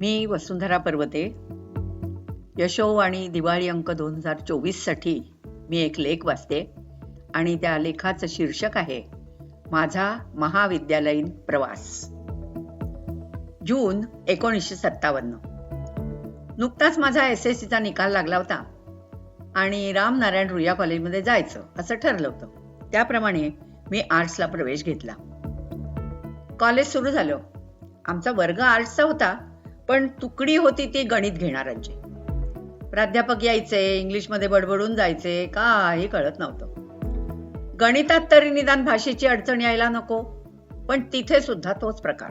मी वसुंधरा पर्वते. यशो आणि दिवाळी अंक दोन हजार चोवीससाठी मी एक लेख वाचते आणि त्या लेखाचं शीर्षक आहे माझा महाविद्यालयीन प्रवास. जून एकोणीसशे सत्तावन्न. नुकताच माझा एस एस सीचा निकाल लागला होता आणि रामनारायण रुया कॉलेजमध्ये जायचं असं ठरलं होतं. त्याप्रमाणे मी आर्ट्सला प्रवेश घेतला. कॉलेज सुरू झालं. आमचा वर्ग आर्ट्सचा होता. पण तुकडी होती ती गणित घेणाऱ्यांची. प्राध्यापक यायचे इंग्लिशमध्ये बडबडून जायचे काही कळत नव्हतं. गणितात तरी निदान भाषेची अडचण यायला नको पण तिथे सुद्धा तोच प्रकार.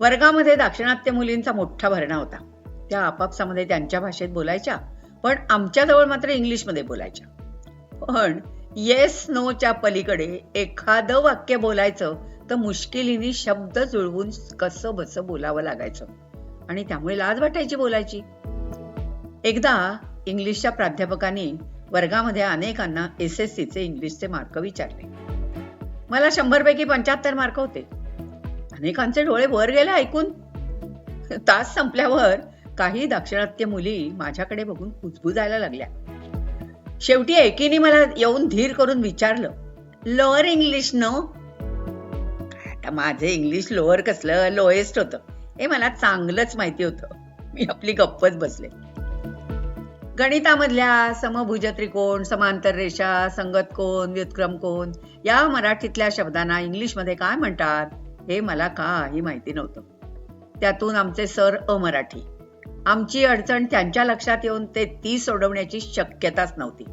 वर्गामध्ये दाक्षिणात्य मुलींचा मोठा भरणा होता. त्या आपापसामध्ये त्यांच्या भाषेत बोलायच्या पण आमच्याजवळ मात्र इंग्लिशमध्ये बोलायच्या. पण येस नोच्या पलीकडे एखादं वाक्य बोलायचं तर मुश्किलीने शब्द जुळवून कसं बस बोलावं लागायचं. आणि त्यामुळे लाज वाटायची बोलायची. एकदा इंग्लिशच्या प्राध्यापकांनी वर्गामध्ये अनेकांना एस एस सीचे इंग्लिशचे मार्क विचारले. मला शंभर पैकी पंच्याहत्तर मार्क होते. अनेकांचे डोळे वर गेले ऐकून. तास संपल्यावर काही दाक्षिणात्य मुली माझ्याकडे बघून कुजबुजायला लागल्या. शेवटी एकीने मला येऊन धीर करून विचारलं लोअर इंग्लिश न? आता माझे इंग्लिश लोअर कसलं लोएस्ट होतं. हे मला चांगलंच माहिती होतं. मी आपली गप्पच बसले. गणितामधल्या समभुज त्रिकोण समांतर रेषा संगत कोण व्युत्क्रम कोण या मराठीतल्या शब्दांना इंग्लिशमध्ये काय म्हणतात? हे मला काही माहिती नव्हतं. त्यातून आमचे सर अमराठी. आमची अडचण त्यांच्या लक्षात येऊन ते ती सोडवण्याची शक्यताच नव्हती.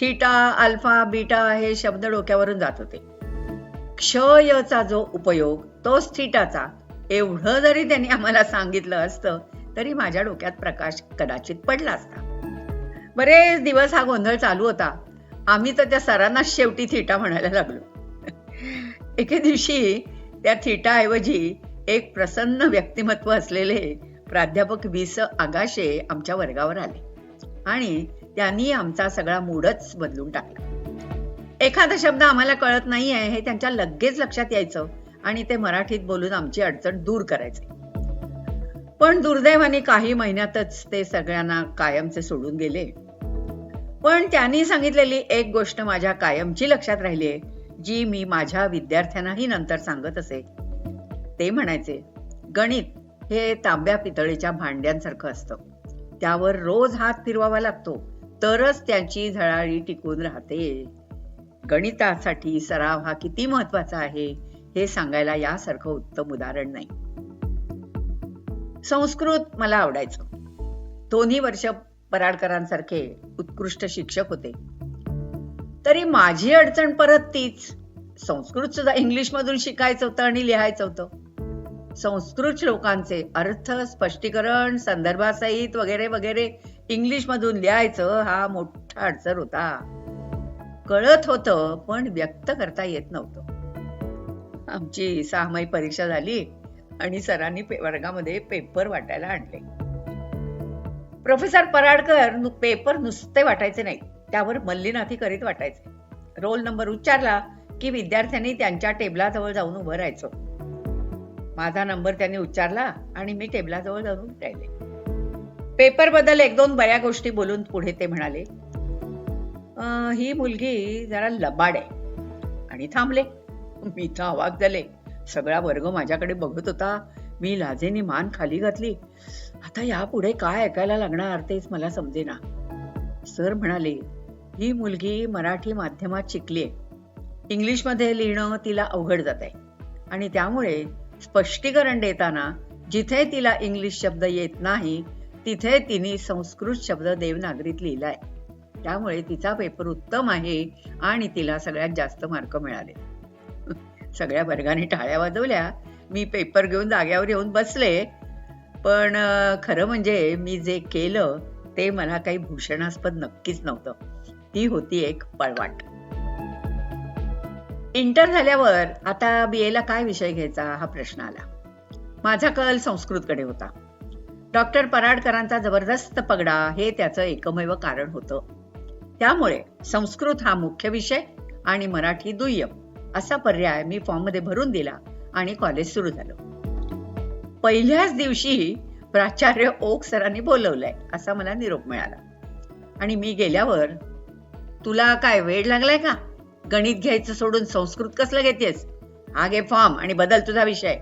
थीटा अल्फा बीटा हे शब्द डोक्यावरून जात होते. क्षयचा जो उपयोग तोच थीटाचा एवढं जरी त्यांनी आम्हाला सांगितलं असतं तरी माझ्या डोक्यात प्रकाश कदाचित पडला असता. बरेच दिवस हा गोंधळ चालू होता. आम्ही तर त्या सरांना शेवटी थिटा म्हणायला लागलो. एके दिवशी त्या थिटाऐवजी एक प्रसन्न व्यक्तिमत्व असलेले प्राध्यापक वि स आगाशे आमच्या वर्गावर आले आणि त्यांनी आमचा सगळा मूडच बदलून टाकला. एखादा शब्द आम्हाला कळत नाही आहे हे त्यांच्या लगेच लक्षात यायचं आणि ते मराठीत बोलून आमची अडचण दूर करायचे. पण दुर्दैवाने काही महिन्यातच ते सगळ्यांना कायमचे सोडून गेले. पण त्यांनी सांगितलेली एक गोष्ट माझ्या कायमची लक्षात राहिली आहे जी मी माझ्या विद्यार्थ्यांनाही नंतर सांगत असे. ते म्हणायचे गणित हे तांब्या पितळेच्या भांड्यांसारखं असतं. त्यावर रोज हात फिरवावा लागतो तरच त्याची झळाळी टिकून राहते. गणितासाठी सराव हा किती महत्त्वाचा आहे हे सांगायला यासारखं उत्तम उदाहरण नाही. संस्कृत मला आवडायचं. दोन्ही वर्ष पराडकरांसारखे उत्कृष्ट शिक्षक होते. तरी माझी अडचण परत तीच. संस्कृत सुद्धा इंग्लिश मधून शिकायचं होतं आणि लिहायचं होतं. संस्कृत श्लोकांचे अर्थ स्पष्टीकरण संदर्भासहित वगैरे वगैरे इंग्लिश मधून लिहायचं हा मोठा अडचण होता. कळत होतं पण व्यक्त करता येत नव्हतं. आमची सहामाही परीक्षा झाली आणि सरांनी पे- वर्गामध्ये पेपर वाटायला आणले. प्रोफेसर पराडकर पेपर नुसते वाटायचे नाही त्यावर मल्लीनाथी करीत वाटायचे. रोल नंबर उच्चारला की विद्यार्थ्यांनी त्यांच्या टेबलाजवळ जाऊन उभं राहायचो. माझा नंबर त्यांनी उच्चारला आणि मी टेबलाजवळ जाऊन राहिले. पेपरबद्दल एक दोन बऱ्या गोष्टी बोलून पुढे ते म्हणाले ही मुलगी जरा लबाड आहे आणि थांबले. मी तर अवाक झाले. सगळा वर्ग माझ्याकडे बघत होता. मी लाजेने मान खाली घातली. आता यापुढे काय ऐकायला लागणार तेच मला समजेना. सर म्हणाले ही मुलगी मराठी माध्यमात शिकलीये इंग्लिशमध्ये लिहिणं तिला अवघड जात आहे आणि त्यामुळे स्पष्टीकरण देताना जिथे तिला इंग्लिश शब्द येत नाही तिथे तिने संस्कृत शब्द देवनागरीत लिहिलाय. त्यामुळे तिचा पेपर उत्तम आहे आणि तिला सगळ्यात जास्त मार्क मिळाले. सगळ्या वर्गाने टाळ्या वाजवल्या. मी पेपर घेऊन जाग्यावर येऊन बसले. पण खरं म्हणजे मी जे केलं ते मला काही भूषणास्पद नक्कीच नव्हतं. ती होती एक पळवाट. इंटर झाल्यावर आता बी एला काय विषय घ्यायचा हा प्रश्न आला. माझा कल संस्कृतकडे होता. डॉक्टर पराडकरांचा जबरदस्त पगडा हे त्याचं एकमेव कारण होतं. त्यामुळे संस्कृत हा मुख्य विषय आणि मराठी दुय्यम असा पर्याय मी फॉर्ममध्ये भरून दिला आणि कॉलेज सुरू झालं. पहिल्याच दिवशी प्राचार्य ओक सरांनी बोलवलंय असा मला निरोप मिळाला. आणि मी गेल्यावर तुला काय वेळ लागलाय का? गणित घ्यायचं सोडून संस्कृत कसलं घेतेस? हा घे फॉर्म आणि बदल तुझा विषय.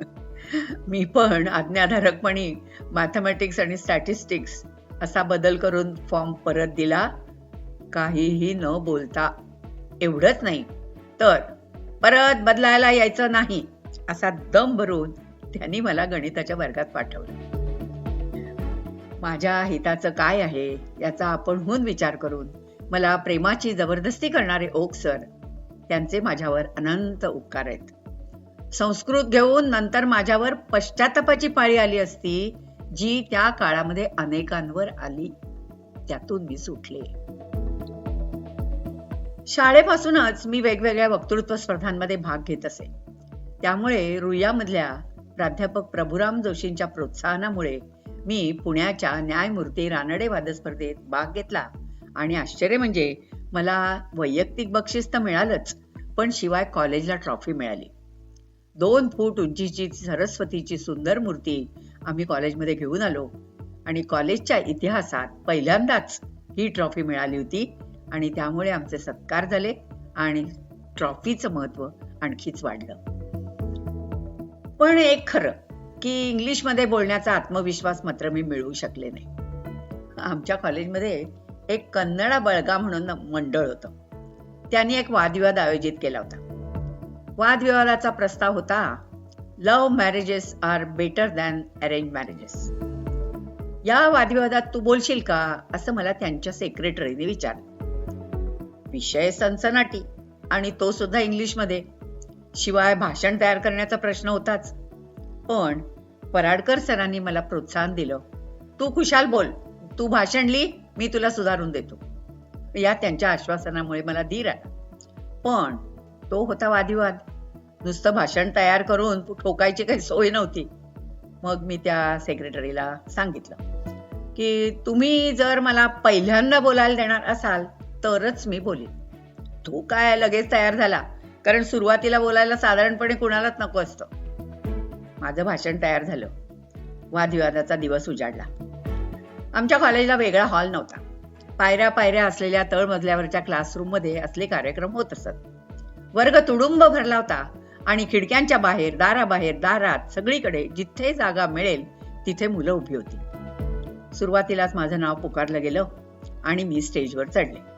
मी पण आज्ञाधारकपणी मॅथमॅटिक्स आणि स्टॅटिस्टिक्स असा बदल करून फॉर्म परत दिला काहीही न बोलता. एवढंच नाही. तर परत बदलायला यायचं नाही असा दम भरून त्यांनी मला गणिताच्या वर्गात पाठवलं. माझ्या हिताचं काय आहे याचा आपणहून विचार करून मला प्रेमाची जबरदस्ती करणारे ओक सर त्यांचे माझ्यावर अनंत उपकार आहेत. संस्कृत घेऊन नंतर माझ्यावर पश्चातापाची पाळी आली असती जी त्या काळामध्ये अनेकांवर आली. त्यातून मी सुटले. शाळेपासूनच मी वेगवेगळ्या वक्तृत्व स्पर्धांमध्ये भाग घेत असे. त्यामुळे रुईयामधल्या प्राध्यापक प्रभुराम जोशींच्या प्रोत्साहनामुळे मी पुण्याच्या न्यायमूर्ती रानडे वाद स्पर्धेत भाग घेतला. आणि आश्चर्य म्हणजे मला वैयक्तिक बक्षीस तर मिळालंच पण शिवाय कॉलेजला ट्रॉफी मिळाली. दोन फूट उंचीची सरस्वतीची सुंदर मूर्ती आम्ही कॉलेजमध्ये घेऊन आलो. आणि कॉलेजच्या इतिहासात पहिल्यांदाच ही ट्रॉफी मिळाली होती. आणि त्यामुळे आमचे सत्कार झाले आणि ट्रॉफीचं महत्त्व आणखीच वाढलं. पण एक खरं की इंग्लिशमध्ये बोलण्याचा आत्मविश्वास मात्र मी मिळवू शकले नाही. आमच्या कॉलेजमध्ये एक कन्नडा बळगा म्हणून मंडळ होतं. त्यांनी एक वादविवाद आयोजित केला होता. वादविवादाचा प्रस्ताव होता love marriages are better than arrange marriages. या वादविवादात तू बोलशील का? असं मला त्यांच्या सेक्रेटरीने विचारलं. विषय सनसनाटी. आणि तो सुद्धा इंग्लिशमध्ये. शिवाय भाषण तयार करण्याचा प्रश्न होताच. पण पराडकर सरांनी मला प्रोत्साहन दिलं. तू खुशाल बोल. तू भाषण लिही मी तुला सुधारून देतो. या त्यांच्या आश्वासनामुळे मला धीर आला. पण तो होता वादिवाद नुसतं भाषण तयार करून ठोकायची काही सोय नव्हती. मग मी त्या सेक्रेटरीला सांगितलं की तुम्ही जर मला पहिल्यांदा बोलायला देणार असाल तरच मी बोलीन. तो काय लगेच तयार झाला? कारण सुरुवातीला बोलायला साधारणपणे कुणालाच नको असतं. माझं भाषण तयार झालं. वादविवादाचा दिवस उजाडला. आमच्या कॉलेजला वेगळा हॉल नव्हता. पायऱ्या पायऱ्या असलेल्या तळमजल्यावरच्या क्लासरूममध्ये असले कार्यक्रम होत असत. वर्ग तुडुंब भरला होता आणि खिडक्यांच्या बाहेर दाराबाहेर दारात सगळीकडे जिथे जागा मिळेल तिथे मुलं उभी होती. सुरुवातीलाच माझं नाव पुकारलं गेलं आणि मी स्टेजवर चढले.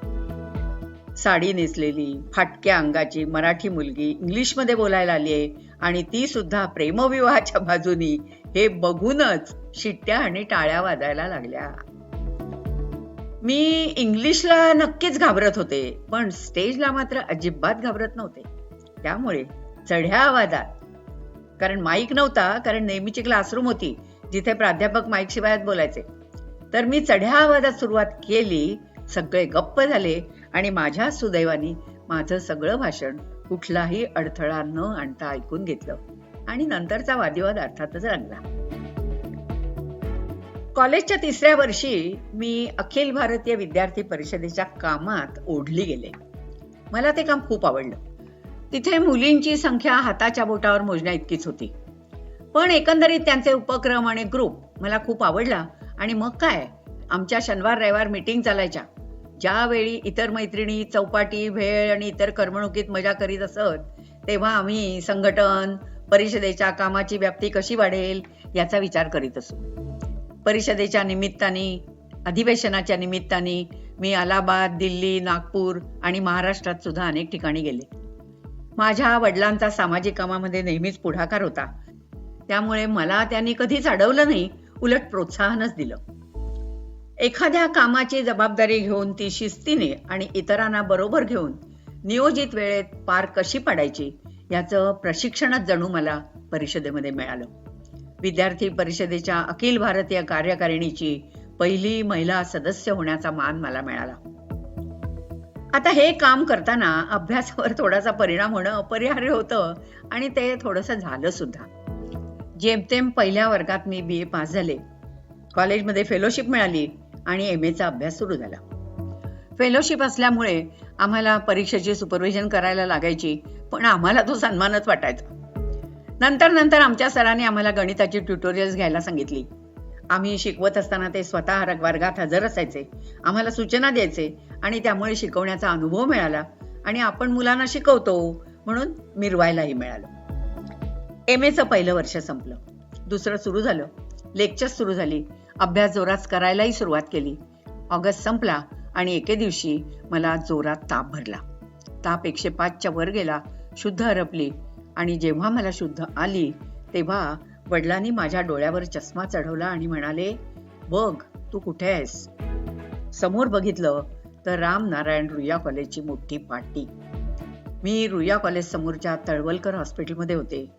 साडी नेसलेली फाटक्या अंगाची मराठी मुलगी इंग्लिशमध्ये बोलायला आली आहे आणि ती सुद्धा प्रेमविवाहाच्या बाजूनी हे बघूनच शिट्ट्या आणि टाळ्या वाजायला लागल्या. मी इंग्लिशला नक्कीच घाबरत होते पण स्टेजला मात्र अजिबात घाबरत नव्हते. त्यामुळे चढ्या आवाजात कारण माईक नव्हता कारण नेहमीची क्लासरूम होती जिथे प्राध्यापक माईक शिवायात बोलायचे. तर मी चढ्या आवाजात सुरुवात केली सगळे गप्प झाले आणि माझ्या सुदैवानी माझं सगळं भाषण कुठलाही अडथळा न आणता ऐकून घेतलं आणि नंतरचा वादिवाद अर्थातच रंगला. कॉलेजच्या तिसऱ्या वर्षी मी अखिल भारतीय विद्यार्थी परिषदेच्या कामात ओढली गेले. मला ते काम खूप आवडलं. तिथे मुलींची संख्या हाताच्या बोटावर मोजण्या इतकीच होती. पण एकंदरीत त्यांचे उपक्रम आणि ग्रुप मला खूप आवडला आणि मग काय? आमच्या शनिवार रविवार मीटिंग चालायच्या. ज्यावेळी इतर मैत्रिणी चौपाटी भेळ आणि इतर करमणुकीत मजा करीत असत तेव्हा आम्ही संघटन परिषदेच्या कामाची व्याप्ती कशी वाढेल याचा विचार करीत असू. परिषदेच्या निमित्ताने अधिवेशनाच्या निमित्ताने मी अलाहाबाद दिल्ली नागपूर आणि महाराष्ट्रात सुद्धा अनेक ठिकाणी गेले. माझ्या वडिलांचा सामाजिक कामामध्ये नेहमीच पुढाकार होता. त्यामुळे मला त्यांनी कधीच अडवलं नाही उलट प्रोत्साहनच दिलं. एखाद्या कामाची जबाबदारी घेऊन ती शिस्तीने आणि इतरांना बरोबर घेऊन नियोजित वेळेत पार कशी पाडायची याचं प्रशिक्षणच जणू मला परिषदेमध्ये मिळालं. विद्यार्थी परिषदेच्या अखिल भारतीय कार्यकारिणीची पहिली महिला सदस्य होण्याचा मान मला मिळाला. आता हे काम करताना अभ्यासावर थोडासा परिणाम होणं अपरिहार्य होतं आणि ते थोडंसं झालं सुद्धा. जेमतेम पहिल्या वर्गात मी बी ए पास झाले कॉलेजमध्ये फेलोशिप मिळाली आणि एम एचा अभ्यास सुरू झाला. फेलोशिप असल्यामुळे आम्हाला परीक्षेची सुपरविजन करायला लागायची पण आम्हाला तो सन्मानच वाटायचा. नंतर नंतर आमच्या सरांनी आम्हाला गणिताची ट्युटोरियल्स घ्यायला सांगितली. आम्ही शिकवत असताना ते स्वतः वर्गात हजर असायचे आम्हाला सूचना द्यायचे आणि त्यामुळे शिकवण्याचा अनुभव मिळाला आणि आपण मुलांना शिकवतो म्हणून मिरवायलाही मिळालं. एम एचं पहिलं वर्ष संपलं. दुसरं सुरू झालं. लेक्चर सुरू झाली. अभ्यास जोरात करायलाही सुरुवात केली. ऑगस्ट संपला आणि एके दिवशी मला जोरात ताप भरला. ताप एकशे पाचच्या वर गेला शुद्ध हरपली आणि जेव्हा मला शुद्ध आली तेव्हा वडिलांनी माझ्या डोळ्यावर चष्मा चढवला आणि म्हणाले बघ तू कुठे आहेस? समोर बघितलं तर राम नारायण रुया कॉलेजची मोठी पाटी. मी रुया कॉलेज समोरच्या तळवलकर हॉस्पिटलमध्ये होते.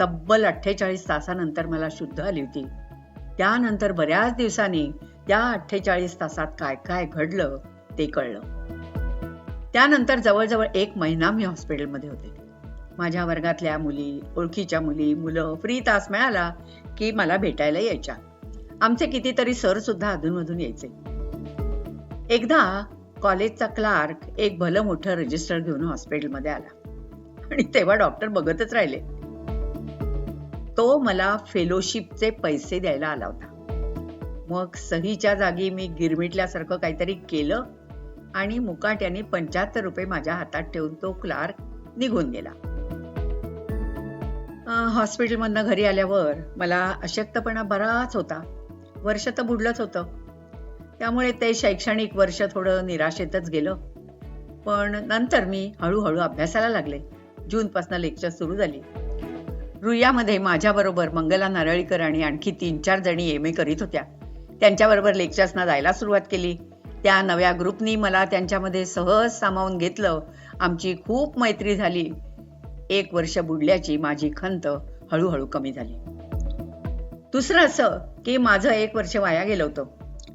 तब्बल अठ्ठेचाळीस तासानंतर मला शुद्ध आली होती. त्यानंतर बऱ्याच दिवसांनी त्या अठ्ठेचाळीस तासात काय काय घडलं ते कळलं. त्यानंतर जवळजवळ एक महिना मी हॉस्पिटलमध्ये होते. माझ्या वर्गातल्या मुली ओळखीच्या मुली मुलं फ्री तास मिळाला की मला भेटायला यायच्या. आमचे कितीतरी सर सुद्धा अधूनमधून यायचे. एकदा कॉलेजचा क्लार्क एक भलं मोठं रजिस्टर घेऊन हॉस्पिटलमध्ये आला. आणि तेव्हा डॉक्टर बघतच राहिले. तो मला फेलोशिपचे पैसे द्यायला आला होता. मग सहीच्या जागी मी गिरमिटल्यासारखं काहीतरी केलं आणि मुकाट्याने पंच्याहत्तर रुपये माझ्या हातात ठेवून तो क्लार्क निघून गेला. हॉस्पिटलमधनं घरी आल्यावर मला अशक्तपणा बराच होता. वर्ष तर बुडलंच होतं. त्यामुळे ते शैक्षणिक वर्ष थोडं निराशेतच गेलं. पण नंतर मी हळूहळू अभ्यासाला लागले. जूनपासून लेक्चर सुरू झाली. रुयामध्ये माझ्याबरोबर मंगला नारळीकर आणि आणखी तीन चार जणी एम ए करीत होत्या. त्यांच्याबरोबर लेक्चर्सना जायला सुरुवात केली. त्या नव्या ग्रुपनी मला त्यांच्यामध्ये सहज सामावून घेतलं. आमची खूप मैत्री झाली. एक वर्ष बुडल्याची माझी खंत हळूहळू कमी झाली. दुसरं असं की माझं एक वर्ष वाया गेलं होतं.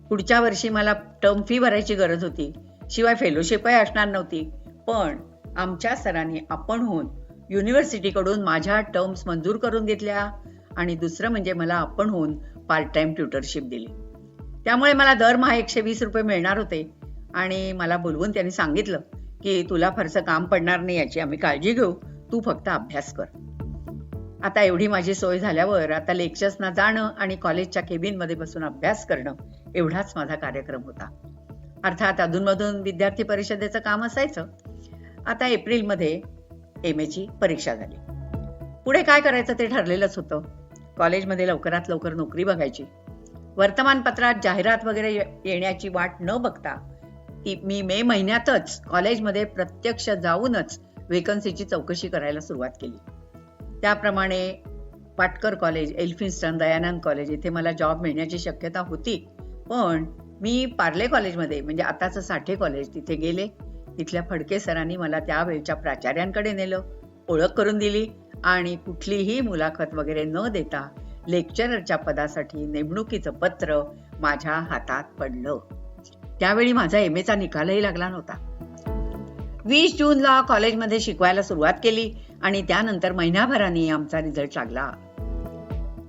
पुढच्या वर्षी मला टर्म फी भरायची गरज होती. शिवाय फेलोशिपही असणार नव्हती. पण आमच्या सरांनी आपण होऊन युनिव्हर्सिटीकडून माझ्या टर्म्स मंजूर करून घेतल्या आणि दुसरं म्हणजे मला आपण होऊन पार्ट टाइम ट्युटरशिप दिली. त्यामुळे मला दरमहा एकशे वीस रुपये मिळणार होते आणि मला बोलवून त्यांनी सांगितलं की तुला फारसं काम पडणार नाही याची आम्ही काळजी घेऊ तू फक्त अभ्यास कर. आता एवढी माझी सोय झाल्यावर आता लेक्चर्सना जाणं आणि कॉलेजच्या केबिनमध्ये बसून अभ्यास करणं एवढाच माझा कार्यक्रम होता. अर्थात अधूनमधून विद्यार्थी परिषदेचं काम असायचं. आता एप्रिलमध्ये एम एची परीक्षा झाली. पुढे काय करायचं ते ठरलेलंच होतं. कॉलेजमध्ये लवकरात लवकर नोकरी बघायची. वर्तमानपत्रात जाहिरात वगैरे येण्याची वाट न बघता ती मी मे महिन्यातच कॉलेजमध्ये प्रत्यक्ष जाऊनच वेकन्सीची चौकशी करायला सुरुवात केली. त्याप्रमाणे Patkar college Elphinstone Dayanand college इथे मला जॉब मिळण्याची शक्यता होती. पण मी पार्ले कॉलेजमध्ये म्हणजे आताचं साठे कॉलेज तिथे गेले. तिथल्या फडके सरांनी मला त्यावेळच्या प्राचार्यांकडे नेलं ओळख करून दिली आणि कुठलीही मुलाखत वगैरे न देता लेक्चररच्या पदासाठी नेमणुकीचं पत्र माझ्या हातात पडलं. त्यावेळी माझा एम एचा निकालही लागला नव्हता. वीस जूनला कॉलेजमध्ये शिकवायला सुरुवात केली आणि त्यानंतर महिन्याभराने आमचा रिझल्ट लागला.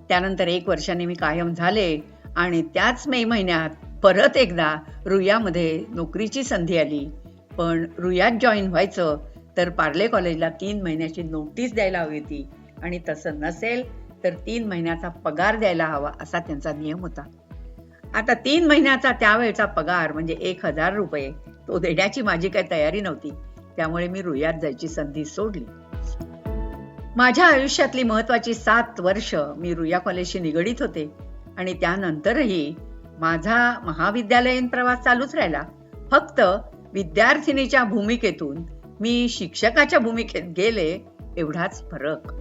त्यानंतर एक वर्षाने मी कायम झाले आणि त्याच मे महिन्यात परत एकदा रुयामध्ये नोकरीची संधी आली. पण रुयात जॉईन व्हायचं तर पार्ले कॉलेजला तीन महिन्याची नोटीस द्यायला हवी होती. आणि तसं नसेल तर तीन महिन्याचा पगार द्यायला हवा असा त्यांचा नियम होता. आता तीन महिन्याचा त्यावेळचा पगार म्हणजे एक हजार रुपये तो देण्याची माझी काही तयारी नव्हती. त्यामुळे मी रुयात जायची संधी सोडली. माझ्या आयुष्यातली महत्वाची सात वर्ष मी रुया कॉलेजशी निगडीत होते. आणि त्यानंतरही माझा महाविद्यालयीन प्रवास चालूच राहिला. फक्त विद्यार्थिनीच्या भूमिकेतून मी शिक्षकाच्या भूमिकेत गेले एवढाच फरक.